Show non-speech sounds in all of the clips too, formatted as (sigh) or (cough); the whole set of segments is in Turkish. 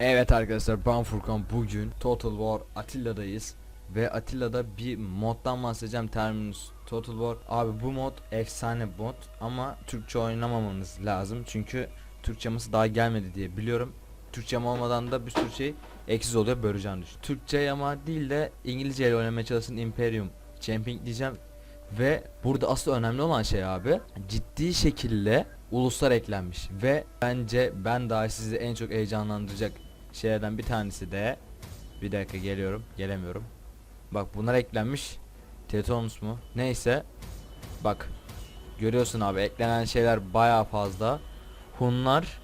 Evet arkadaşlar ben Furkan bugün Total War Atilla'dayız. Ve Atilla'da bir moddan bahsedeceğim Terminus Total War. Abi bu mod efsane mod ama Türkçe oynamamanız lazım. Çünkü Türkçemiz daha gelmedi diye biliyorum. Türkçem olmadan da bir sürü şey eksiz oluyor böleceğim düşün. Türkçe yama değil de İngilizce ile oynamaya çalışın Imperium Champion diyeceğim. Ve burada asıl önemli olan şey abi ciddi şekilde uluslar eklenmiş. Ve bence ben daha sizi en çok heyecanlandıracak şeylerden bir tanesi de bir dakika geliyorum gelemiyorum. Bak bunlar eklenmiş. Tetonus mu? Neyse. Bak görüyorsun abi eklenen şeyler baya fazla. Hunlar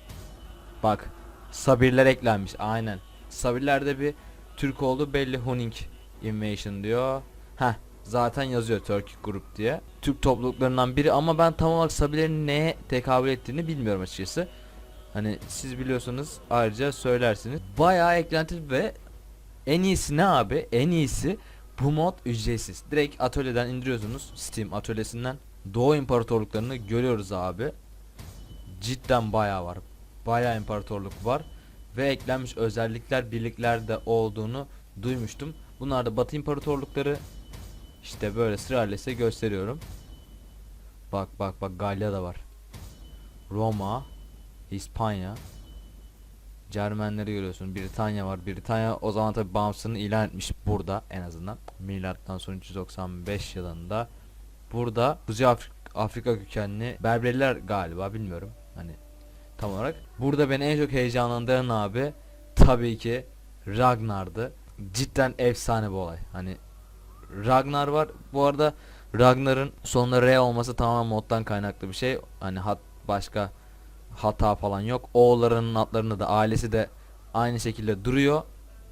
bak Sabirler eklenmiş aynen. Sabirlerde bir Türk olduğu belli Huning Invasion diyor. Heh zaten yazıyor Turkic Group diye. Türk topluluklarından biri ama ben tam olarak Sabirlerin neye tekabül ettiğini bilmiyorum açıkçası Hani siz biliyorsanız ayrıca söylersiniz. Bayağı eklenti ve en iyisi ne abi? En iyisi bu mod ücretsiz. Direkt atölyeden indiriyorsunuz Steam atölyesinden. Doğu imparatorluklarını görüyoruz abi. Cidden bayağı var. Bayağı imparatorluk var ve eklenmiş özellikler birliklerde olduğunu duymuştum. Bunlar da Batı imparatorlukları. İşte böyle sırayla size gösteriyorum. Bak bak bak Galya da var. Roma, İspanya. Cermenleri görüyorsun. Britanya var. Britanya o zaman tabi bağımsızlığını ilan etmiş burada en azından. Milattan sonra 395 yılında. Burada Kuzey Afrik Afrika kökenli Berberiler galiba bilmiyorum. Hani tam olarak. Burada beni en çok heyecanlandıran abi tabii ki Ragnar'dı. Cidden efsane bir olay. Hani Ragnar var. Bu arada Ragnar'ın sonunda R olması tamamen moddan kaynaklı bir şey. Hani hat başka hata falan yok. Oğullarının adlarında da ailesi de aynı şekilde duruyor.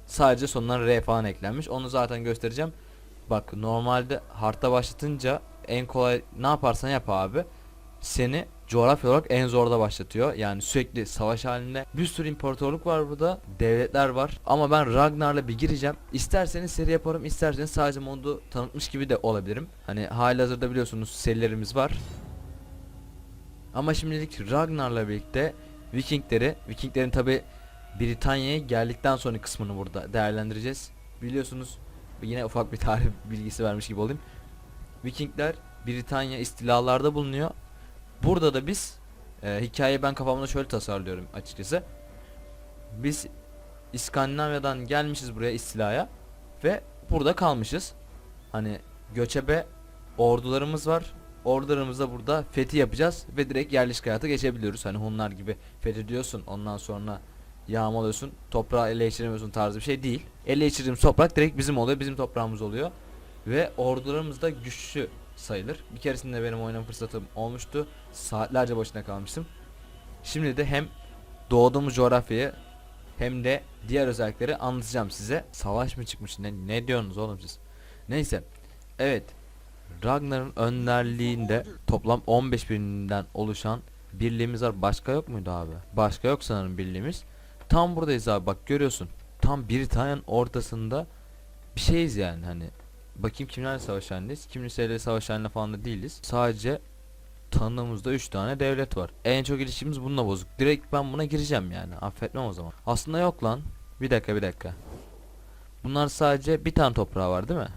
Sadece sonuna R falan eklenmiş. Onu zaten göstereceğim. Bak normalde harita başlatınca en kolay ne yaparsan yap abi. Seni coğrafya olarak en zorda başlatıyor. Yani sürekli savaş halinde. Bir sürü imparatorluk var burada. Devletler var. Ama ben Ragnar'la bir gireceğim. İsterseniz seri yaparım. isterseniz sadece modu tanıtmış gibi de olabilirim. Hani halihazırda biliyorsunuz serilerimiz var. Ama şimdilik Ragnar'la birlikte Vikingleri, Vikinglerin tabi Britanya'ya geldikten sonra kısmını burada değerlendireceğiz. Biliyorsunuz yine ufak bir tarih (laughs) bilgisi vermiş gibi olayım. Vikingler Britanya istilalarda bulunuyor. Burada da biz e, hikayeyi ben kafamda şöyle tasarlıyorum açıkçası. Biz İskandinavya'dan gelmişiz buraya istilaya ve burada kalmışız. Hani göçebe ordularımız var ordularımızda burada fethi yapacağız ve direkt yerleşik hayata geçebiliyoruz. Hani Hunlar gibi fethediyorsun ondan sonra yağmalıyorsun toprağı ele geçiremiyorsun tarzı bir şey değil. Ele geçirdiğimiz toprak direkt bizim oluyor bizim toprağımız oluyor. Ve ordularımız da güçlü sayılır. Bir keresinde benim oynama fırsatım olmuştu. Saatlerce başına kalmıştım. Şimdi de hem doğduğumuz coğrafyayı hem de diğer özellikleri anlatacağım size. Savaş mı çıkmış ne, ne diyorsunuz oğlum siz? Neyse. Evet. Ragnar'ın önderliğinde toplam 15 birinden oluşan birliğimiz var. Başka yok muydu abi? Başka yok sanırım birliğimiz. Tam buradayız abi bak görüyorsun. Tam Britanya'nın ortasında bir şeyiz yani hani. Bakayım kimlerle savaş halindeyiz. Kimliseyle savaş halinde falan da değiliz. Sadece tanıdığımızda 3 tane devlet var. En çok ilişkimiz bununla bozuk. Direkt ben buna gireceğim yani. Affetmem o zaman. Aslında yok lan. Bir dakika bir dakika. Bunlar sadece bir tane toprağı var değil mi?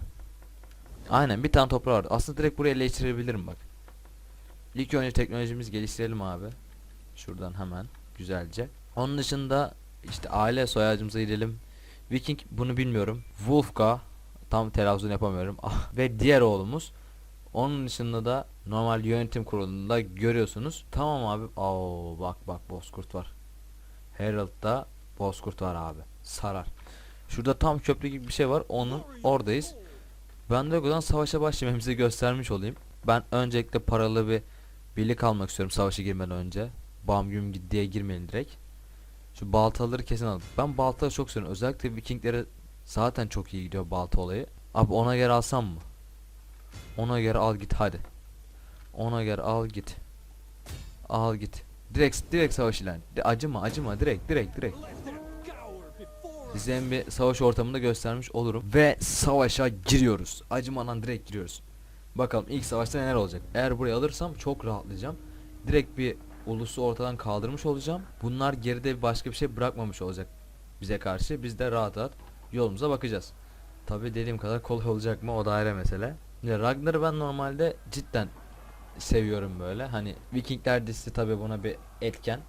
Aynen bir tane toprağı var. Aslında direkt buraya eleştirebilirim bak. İlk önce teknolojimiz geliştirelim abi. Şuradan hemen güzelce. Onun dışında işte aile soyacımıza gidelim. Viking bunu bilmiyorum. Wolfga tam telaffuzunu yapamıyorum. Ah, Ve diğer oğlumuz. Onun dışında da normal yönetim kurulunda görüyorsunuz. Tamam abi. Oo bak bak Bozkurt var. Herald'da Bozkurt var abi. Sarar. Şurada tam köprü gibi bir şey var. Onun oradayız. Ben de zaman savaşa başlamamızı göstermiş olayım. Ben öncelikle paralı bir birlik almak istiyorum savaşa girmeden önce. Bam güm diye girmeyin direkt. Şu baltaları kesin alalım. Ben baltaları çok seviyorum. Özellikle Vikinglere zaten çok iyi gidiyor balta olayı. Abi ona göre alsam mı? Ona göre al git hadi. Ona göre al git. Al git. Direkt direkt savaş ilan. Acıma acıma direkt direkt direkt. Size bir savaş ortamında göstermiş olurum. Ve savaşa giriyoruz. Acımadan direkt giriyoruz. Bakalım ilk savaşta neler olacak. Eğer burayı alırsam çok rahatlayacağım. Direkt bir ulusu ortadan kaldırmış olacağım. Bunlar geride başka bir şey bırakmamış olacak. bize karşı. Biz de rahat rahat yolumuza bakacağız. Tabi dediğim kadar kolay olacak mı o da ayrı mesele. Ya Ragnar'ı ben normalde cidden seviyorum böyle. Hani Vikingler dizisi tabi buna bir etken.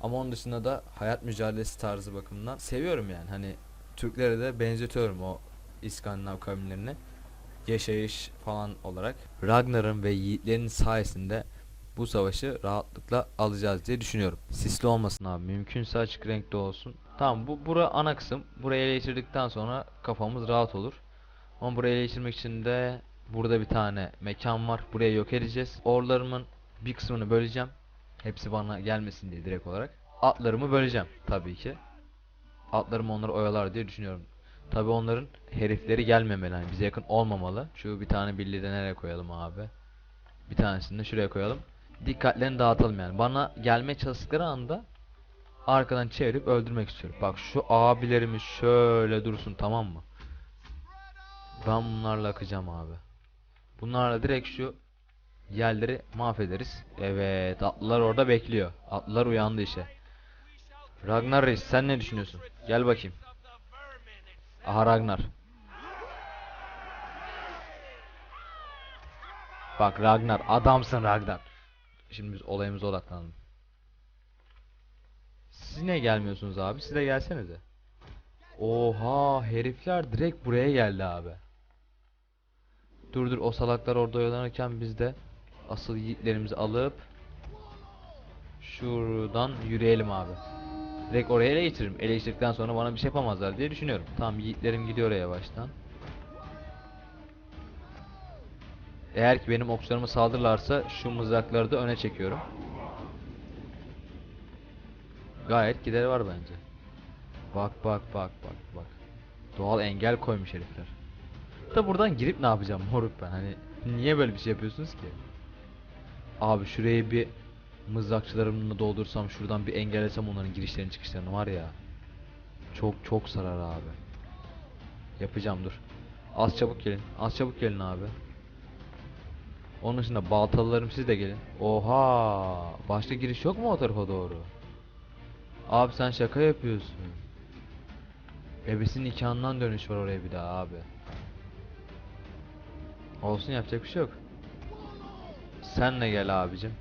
Ama onun dışında da hayat mücadelesi tarzı bakımından seviyorum yani. Hani Türklere de benzetiyorum o İskandinav kavimlerini. Yaşayış falan olarak. Ragnar'ın ve yiğitlerin sayesinde bu savaşı rahatlıkla alacağız diye düşünüyorum. Sisli olmasın abi. Mümkünse açık renkte olsun. Tamam bu bura ana kısım. Burayı ele geçirdikten sonra kafamız rahat olur. Ama burayı ele geçirmek için de burada bir tane mekan var. Burayı yok edeceğiz. Orlarımın bir kısmını böleceğim. Hepsi bana gelmesin diye direkt olarak. Atlarımı böleceğim tabii ki. Atlarım onları oyalar diye düşünüyorum. Tabii onların herifleri gelmemeli. Yani bize yakın olmamalı. Şu bir tane birliği de nereye koyalım abi? Bir tanesini de şuraya koyalım. Dikkatlerini dağıtalım yani. Bana gelmeye çalıştıkları anda arkadan çevirip öldürmek istiyorum. Bak şu abilerimiz şöyle dursun tamam mı? Ben bunlarla akacağım abi. Bunlarla direkt şu yerleri mahvederiz. Evet atlılar orada bekliyor. Atlılar uyandı işe. Ragnar Reis sen ne düşünüyorsun? Gel bakayım. Aha Ragnar. Bak Ragnar adamsın Ragnar. Şimdi biz olayımıza odaklanalım. Siz niye gelmiyorsunuz abi? Siz de gelsenize. Oha herifler direkt buraya geldi abi. Dur dur o salaklar orada oyalanırken biz de asıl yiğitlerimizi alıp şuradan yürüyelim abi. Direkt oraya ele geçiririm. Ele geçirdikten sonra bana bir şey yapamazlar diye düşünüyorum. Tamam yiğitlerim gidiyor oraya baştan. Eğer ki benim okçularıma saldırırlarsa şu mızrakları da öne çekiyorum. Gayet gideri var bence. Bak bak bak bak bak. Doğal engel koymuş herifler. Da buradan girip ne yapacağım moruk ben hani niye böyle bir şey yapıyorsunuz ki? Abi şurayı bir mızrakçılarımla doldursam şuradan bir engellesem onların girişlerini çıkışlarını var ya. Çok çok sarar abi. Yapacağım dur. Az çabuk gelin. Az çabuk gelin abi. Onun dışında baltalılarım siz de gelin. Oha! Başka giriş yok mu o tarafa doğru? Abi sen şaka yapıyorsun. Ebesinin nikahından dönüş var oraya bir daha abi. Olsun yapacak bir şey yok. Sen de gel abicim.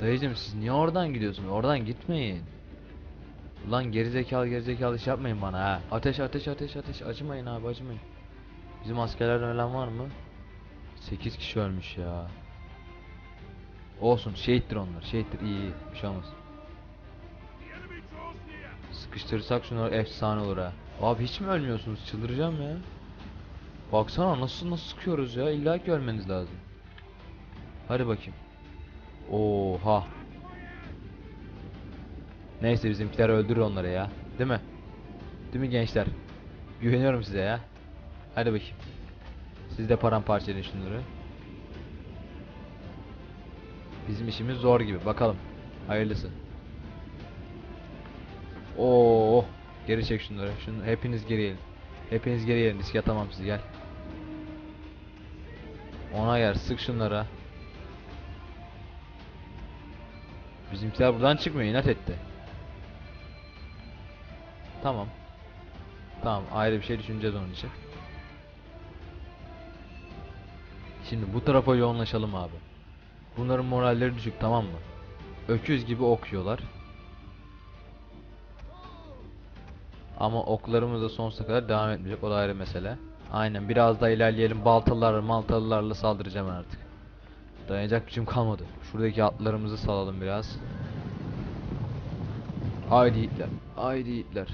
Dayıcım siz niye oradan gidiyorsunuz? Oradan gitmeyin. Ulan gerizekalı gerizekalı iş yapmayın bana ha. Ateş ateş ateş ateş acımayın abi acımayın. Bizim askerlerden ölen var mı? 8 kişi ölmüş ya. Olsun şehittir onlar şehittir iyi iyi bir şey olmaz. Sıkıştırırsak şunlar efsane olur ha. Abi hiç mi ölmüyorsunuz çıldıracağım ya. Baksana nasıl nasıl sıkıyoruz ya illa ki ölmeniz lazım. Hadi bakayım. Oha. Neyse bizimkiler öldürür onları ya. Değil mi? Değil mi gençler? Güveniyorum size ya. Hadi bakayım. Siz de paramparça edin şunları. Bizim işimiz zor gibi. Bakalım. Hayırlısı. Oo, geri çek şunları. Şunu hepiniz geri gelin. Hepiniz geri gelin. Riske atamam sizi gel. Ona yer. Sık şunlara. Bizimkiler buradan çıkmıyor. inat etti. Tamam. Tamam. Ayrı bir şey düşüneceğiz onun için. Şimdi bu tarafa yoğunlaşalım abi. Bunların moralleri düşük tamam mı? Öküz gibi okuyorlar. Ama oklarımız da sonsuza kadar devam etmeyecek. O da ayrı mesele. Aynen biraz daha ilerleyelim. Baltalılar, maltalılarla saldıracağım artık. Dayanacak gücüm kalmadı. Şuradaki atlarımızı salalım biraz. Haydi Hitler. Haydi Hitler.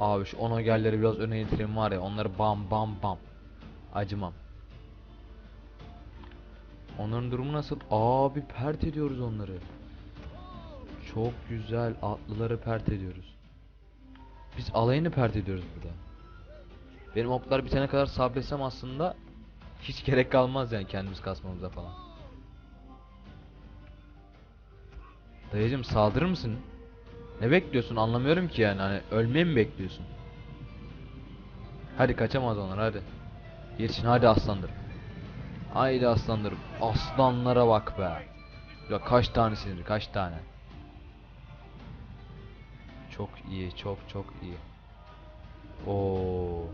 Abi şu onogerleri biraz öne getireyim var ya onları bam bam bam. Acımam. Onların durumu nasıl? Abi pert ediyoruz onları. Çok güzel atlıları pert ediyoruz. Biz alayını pert ediyoruz burada. Benim oklar bitene kadar sabretsem aslında hiç gerek kalmaz yani kendimiz kasmamıza falan. Dayıcım saldırır mısın? Ne bekliyorsun anlamıyorum ki yani hani ölmeyi mi bekliyorsun? Hadi kaçamaz onlar hadi. Yetişin hadi aslanlarım. Haydi aslanlarım. Aslanlara bak be. Ya kaç tane sinir kaç tane. Çok iyi çok çok iyi. Oo.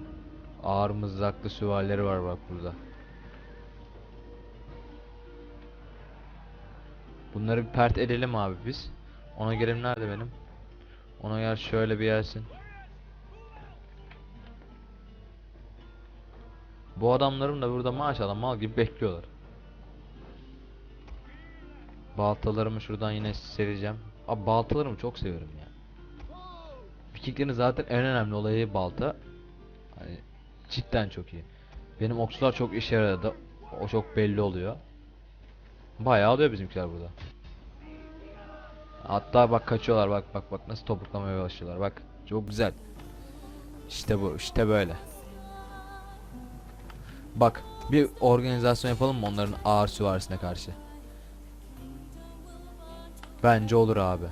Ağır mızraklı süvarileri var bak burada. Bunları bir pert edelim abi biz. Ona göre nerede benim? Ona yer şöyle bir yersin. Bu adamlarım da burada maşallah mal gibi bekliyorlar. Baltalarımı şuradan yine sereceğim. Abi baltalarımı çok seviyorum ya. Vikinglerin zaten en önemli olayı balta. Hani cidden çok iyi. Benim okçular çok işe yaradı. O çok belli oluyor. Bayağı alıyor bizimkiler burada. Hatta bak kaçıyorlar bak bak bak nasıl topuklamaya başlıyorlar bak. Çok güzel. İşte bu işte böyle. Bak bir organizasyon yapalım mı onların ağır süvarisine karşı? Bence olur abi.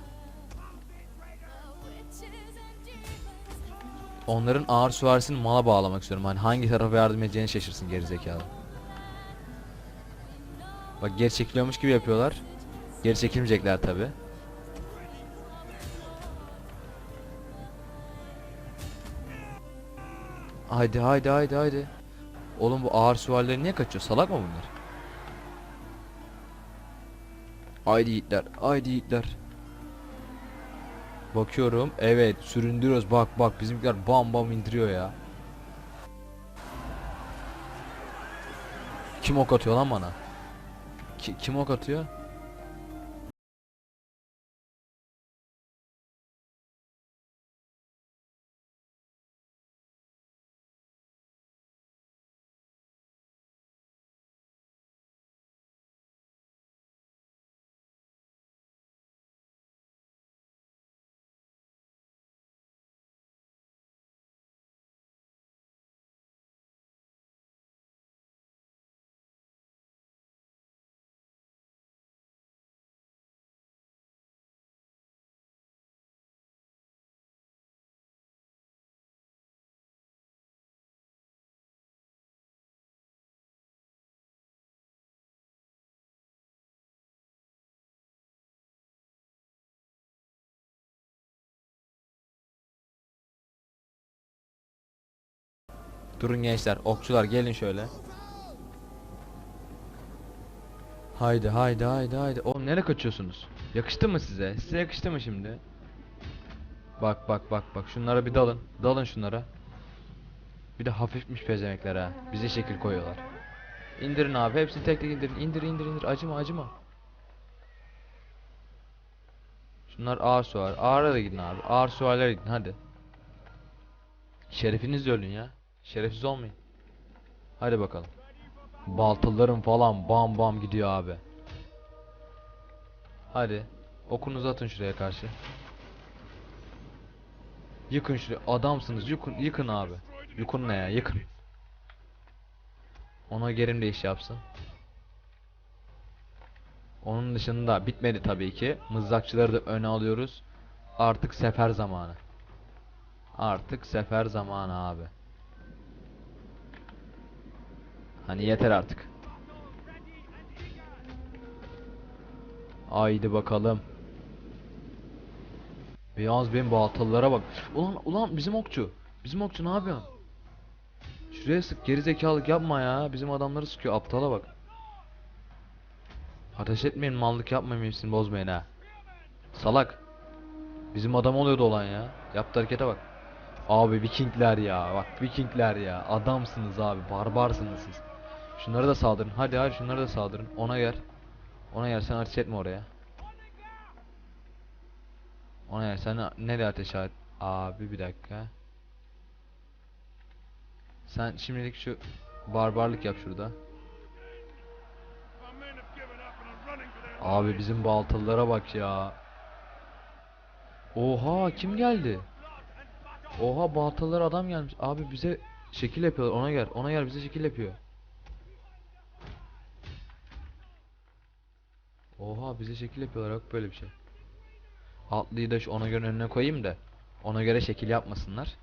Onların ağır süvarisini mala bağlamak istiyorum. Hani hangi tarafa yardım edeceğini şaşırsın gerizekalı. Bak geri çekiliyormuş gibi yapıyorlar. Geri çekilmeyecekler tabi. Haydi haydi haydi haydi. Oğlum bu ağır süvarileri niye kaçıyor? Salak mı bunlar? Haydi yiğitler, haydi yiğitler. Bakıyorum, evet süründürüyoruz. Bak bak bizimkiler bam bam indiriyor ya. Kim ok atıyor lan bana? Ki- kim ok atıyor? Durun gençler, okçular gelin şöyle. Haydi haydi haydi haydi. Oğlum nereye kaçıyorsunuz? Yakıştı mı size? Size yakıştı mı şimdi? Bak bak bak bak şunlara bir dalın. Dalın şunlara. Bir de hafifmiş pezemekler ha. Bize şekil koyuyorlar. İndirin abi hepsini tek tek indirin. İndir indir indir acıma acıma. Şunlar ağır suvar. Ağır'a da gidin abi. Ağır suvarlara gidin hadi. Şerefinizle ölün ya. Şerefsiz olmayın. Hadi bakalım. Baltalarım falan bam bam gidiyor abi. Hadi. Okunuzu atın şuraya karşı. Yıkın şuraya. Adamsınız. Yıkın, yıkın abi. Yıkın ne ya? Yıkın. Ona gerim de iş yapsın. Onun dışında bitmedi tabii ki. Mızrakçıları da öne alıyoruz. Artık sefer zamanı. Artık sefer zamanı abi. Hani yeter artık. Haydi bakalım. Beyaz benim baltalılara bak. Ulan ulan bizim okçu. Bizim okçu ne yapıyorsun? Şuraya sık geri zekalık yapma ya. Bizim adamları sıkıyor aptala bak. Ateş etmeyin mallık yapmayın hepsini bozmayın ha. Salak. Bizim adam oluyordu olan ya. Yaptı harekete bak. Abi Vikingler ya. Bak Vikingler ya. Adamsınız abi. Barbarsınız siz. Şunları da saldırın. Hadi hadi şunları da saldırın. Ona yer. Ona yer sen ateş etme oraya. Ona yer sen nereye ateş et? Abi bir dakika. Sen şimdilik şu barbarlık yap şurada. Abi bizim baltalılara bak ya. Oha kim geldi? Oha baltalılar adam gelmiş. Abi bize şekil yapıyorlar. Ona gel. Ona gel bize şekil yapıyor. Oha bize şekil yapıyorlar yok böyle bir şey. Atlıyı da şu ona göre önüne koyayım da ona göre şekil yapmasınlar.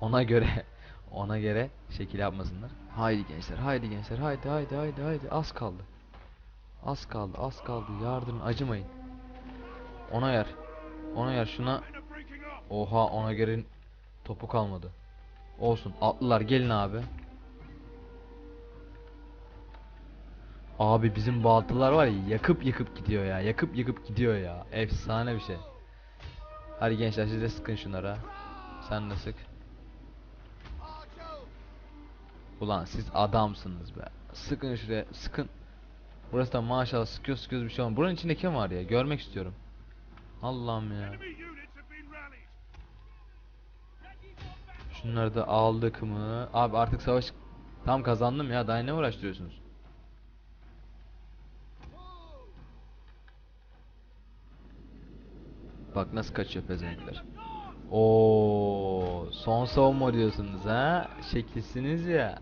Ona göre (laughs) ona göre şekil yapmasınlar. Haydi gençler haydi gençler haydi haydi haydi haydi az kaldı. Az kaldı az kaldı yardım acımayın. Ona yer. Ona yer şuna. Oha ona gerin topu kalmadı. Olsun atlılar gelin abi. Abi bizim baltalar var ya yakıp yakıp gidiyor ya yakıp yakıp gidiyor ya efsane bir şey. Hadi gençler siz de sıkın şunlara. Sen de sık. Ulan siz adamsınız be. Sıkın şuraya sıkın. Burası da maşallah sıkıyor sıkıyoruz bir şey olmuyor. Buranın içinde kim var ya görmek istiyorum. Allah'ım ya. Şunları da aldık mı? Abi artık savaş tam kazandım ya. Daha ne uğraştırıyorsunuz? Bak nasıl kaçıyor pezevenkler. Oo, son savunma diyorsunuz ha? Şeklisiniz ya.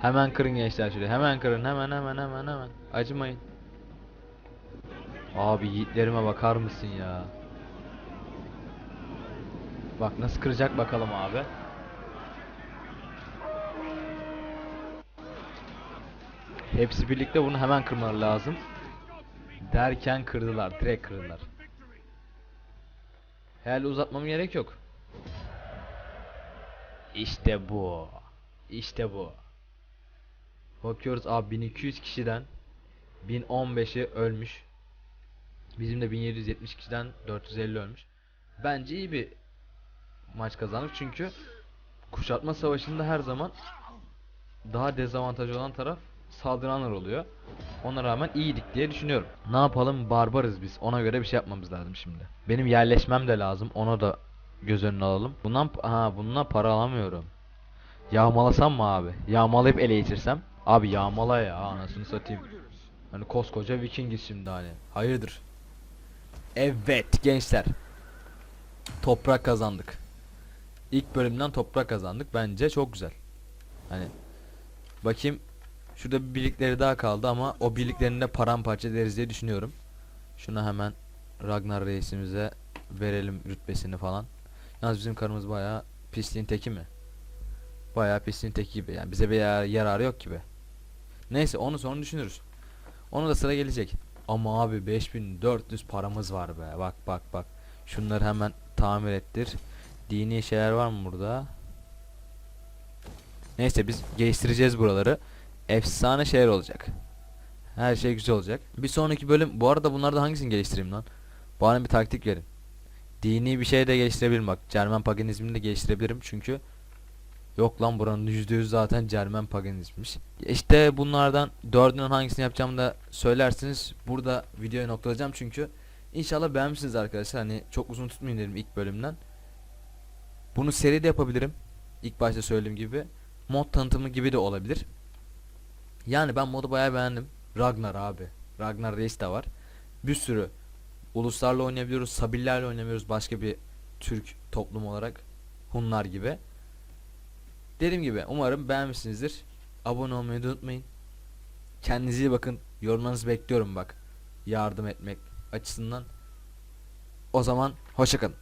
Hemen kırın gençler şöyle. Hemen kırın. Hemen hemen hemen hemen. Acımayın. Abi yiğitlerime bakar mısın ya? Bak nasıl kıracak bakalım abi. Hepsi birlikte bunu hemen kırmaları lazım. Derken kırdılar. Direkt kırdılar. Herhalde uzatmam gerek yok. İşte bu. İşte bu. Bakıyoruz abi 1200 kişiden 1015'i ölmüş. Bizim de 1770 kişiden 450 ölmüş. Bence iyi bir maç kazandık çünkü kuşatma savaşında her zaman daha dezavantajlı olan taraf saldıranlar oluyor. Ona rağmen iyiydik diye düşünüyorum. Ne yapalım barbarız biz. Ona göre bir şey yapmamız lazım şimdi. Benim yerleşmem de lazım. Onu da göz önüne alalım. Bundan ha bundan para alamıyorum. Yağmalasam mı abi? Yağmalayıp ele geçirsem? Abi yağmala ya anasını satayım. Hani koskoca Vikingiz şimdi hani. Hayırdır? Evet gençler. Toprak kazandık. İlk bölümden toprak kazandık. Bence çok güzel. Hani bakayım şurada bir birlikleri daha kaldı ama o birliklerini de paramparça ederiz diye düşünüyorum. Şuna hemen Ragnar reisimize verelim rütbesini falan. Yalnız bizim karımız bayağı pisliğin teki mi? Bayağı pisliğin teki gibi yani bize bir yar- yararı yok gibi. Neyse onu sonra düşünürüz. Onu da sıra gelecek. Ama abi 5400 paramız var be. Bak bak bak. Şunları hemen tamir ettir. Dini şeyler var mı burada? Neyse biz geliştireceğiz buraları. Efsane şeyler olacak. Her şey güzel olacak. Bir sonraki bölüm bu arada bunlarda hangisini geliştireyim lan? Bana bir taktik verin. Dini bir şey de geliştirebilirim bak. Cermen paganizmini de geliştirebilirim çünkü Yok lan buranın %100 zaten Cermen paganizmmiş. İşte bunlardan dördünün hangisini yapacağımı da söylersiniz. Burada videoyu noktalayacağım çünkü inşallah beğenmişsiniz arkadaşlar. Hani çok uzun tutmayayım dedim ilk bölümden. Bunu seri de yapabilirim. İlk başta söylediğim gibi. Mod tanıtımı gibi de olabilir. Yani ben modu bayağı beğendim. Ragnar abi. Ragnar Reis de var. Bir sürü uluslarla oynayabiliyoruz. Sabillerle oynamıyoruz. Başka bir Türk toplum olarak. Hunlar gibi. Dediğim gibi umarım beğenmişsinizdir. Abone olmayı da unutmayın. Kendinize iyi bakın. Yorumlarınızı bekliyorum bak. Yardım etmek açısından. O zaman hoşçakalın.